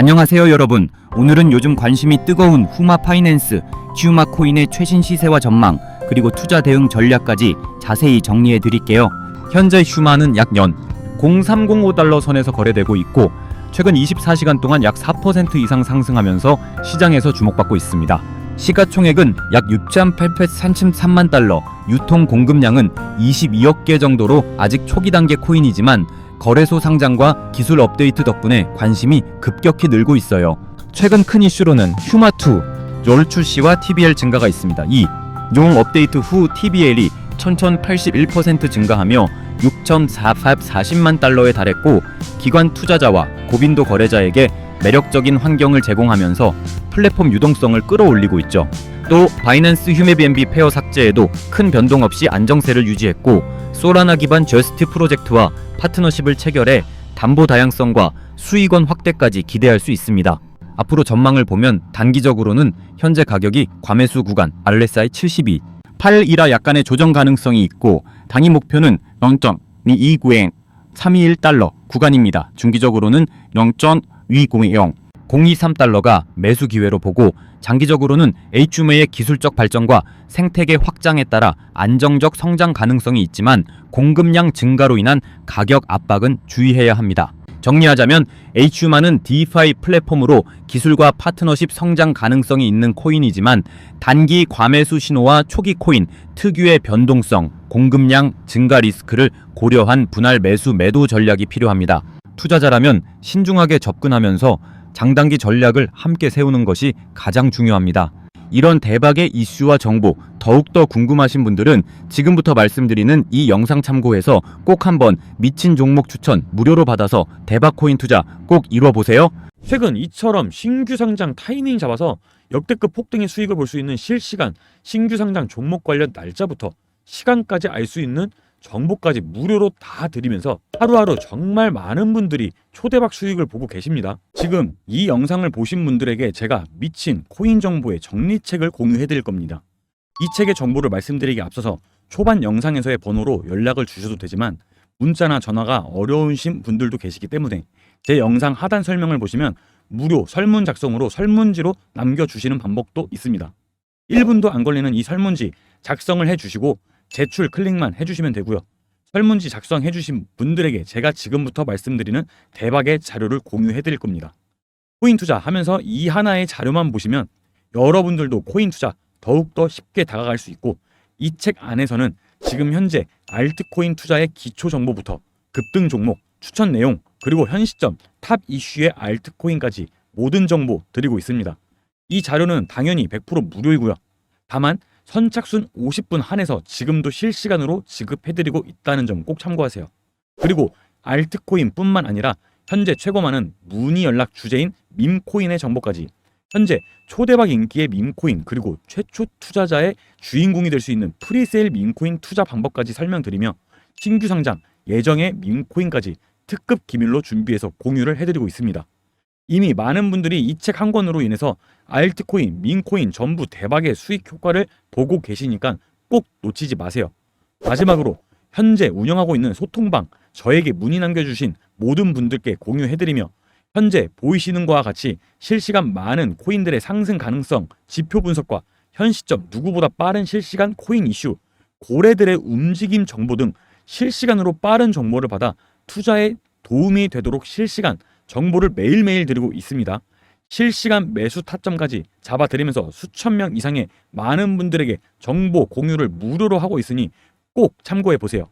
안녕하세요 여러분. 오늘은 요즘 관심이 뜨거운 후마 파이낸스 키우마 코인의 최신 시세와 전망 그리고 투자 대응 전략까지 자세히 정리해 드릴게요. 현재 휴마는 약 연 0.305달러 선에서 거래되고 있고 최근 24시간 동안 약 4% 이상 상승하면서 시장에서 주목받고 있습니다 시가총액은 약 6.8833만 달러 유통 공급량은 22억 개 정도로 아직 초기 단계 코인이지만 거래소 상장과 기술 업데이트 덕분에 관심이 급격히 늘고 있어요. 최근 큰 이슈로는 휴마2 롤 출시와 TBL 증가가 있습니다. 2. 용 업데이트 후 TBL이 1081% 증가하며 6.4440만 달러에 달했고 기관 투자자와 고빈도 거래자에게 매력적인 환경을 제공하면서 플랫폼 유동성을 끌어올리고 있죠. 또 바이낸스 휴메비앤비 페어 삭제에도 큰 변동 없이 안정세를 유지했고 소라나 기반 저스트 프로젝트와 파트너십을 체결해 담보 다양성과 수익원 확대까지 기대할 수 있습니다. 앞으로 전망을 보면 단기적으로는 현재 가격이 과매수 구간 RSI 72, 8이라 약간의 조정 가능성이 있고 당일 목표는 0.229엔 321달러 구간입니다. 중기적으로는 0.290 023달러가 매수 기회로 보고 장기적으로는 H주매의 기술적 발전과 생태계 확장에 따라 안정적 성장 가능성이 있지만 공급량 증가로 인한 가격 압박은 주의해야 합니다. 정리하자면 H유마는 DeFi 플랫폼으로 기술과 파트너십 성장 가능성이 있는 코인이지만 단기 과매수 신호와 초기 코인 특유의 변동성, 공급량 증가 리스크를 고려한 분할 매수 매도 전략이 필요합니다. 투자자라면 신중하게 접근하면서 장단기 전략을 함께 세우는 것이 가장 중요합니다. 이런 대박의 이슈와 정보 더욱더 궁금하신 분들은 지금부터 말씀드리는 이 영상 참고해서 꼭 한번 미친 종목 추천 무료로 받아서 대박 코인 투자 꼭 이뤄보세요. 최근 이처럼 신규 상장 타이밍 잡아서 역대급 폭등의 수익을 볼 수 있는 실시간 신규 상장 종목 관련 날짜부터 시간까지 알 수 있는 정보까지 무료로 다 드리면서 하루하루 정말 많은 분들이 초대박 수익을 보고 계십니다. 지금 이 영상을 보신 분들에게 제가 미친 코인 정보의 정리책을 공유해 드릴 겁니다. 이 책의 정보를 말씀드리기 앞서서 초반 영상에서의 번호로 연락을 주셔도 되지만 문자나 전화가 어려우신 분들도 계시기 때문에 제 영상 하단 설명을 보시면 무료 설문 작성으로 설문지로 남겨주시는 방법도 있습니다. 1분도 안 걸리는 이 설문지 작성을 해주시고 제출 클릭만 해주시면 되고요. 설문지 작성해주신 분들에게 제가 지금부터 말씀드리는 대박의 자료를 공유해드릴 겁니다. 코인 투자 하면서 이 하나의 자료만 보시면 여러분들도 코인 투자 더욱더 쉽게 다가갈 수 있고 이 책 안에서는 지금 현재 알트코인 투자의 기초 정보부터 급등 종목, 추천 내용, 그리고 현 시점 탑 이슈의 알트코인까지 모든 정보 드리고 있습니다. 이 자료는 당연히 100% 무료이고요. 다만 선착순 50분 한해서 지금도 실시간으로 지급해드리고 있다는 점 꼭 참고하세요. 그리고 알트코인뿐만 아니라 현재 최고 많은 문의 연락 주제인 밈코인의 정보까지 현재 초대박 인기의 밈코인 그리고 최초 투자자의 주인공이 될 수 있는 프리세일 밈코인 투자 방법까지 설명드리며 신규 상장 예정의 밈코인까지 특급 기밀로 준비해서 공유를 해드리고 있습니다. 이미 많은 분들이 이 책 한 권으로 인해서 알트코인, 민코인 전부 대박의 수익 효과를 보고 계시니까 꼭 놓치지 마세요. 마지막으로 현재 운영하고 있는 소통방 저에게 문의 남겨주신 모든 분들께 공유해드리며 현재 보이시는 것과 같이 실시간 많은 코인들의 상승 가능성, 지표 분석과 현 시점 누구보다 빠른 실시간 코인 이슈, 고래들의 움직임 정보 등 실시간으로 빠른 정보를 받아 투자에 도움이 되도록 실시간 정보를 매일매일 드리고 있습니다. 실시간 매수 타점까지 잡아드리면서 수천 명 이상의 많은 분들에게 정보 공유를 무료로 하고 있으니 꼭 참고해 보세요.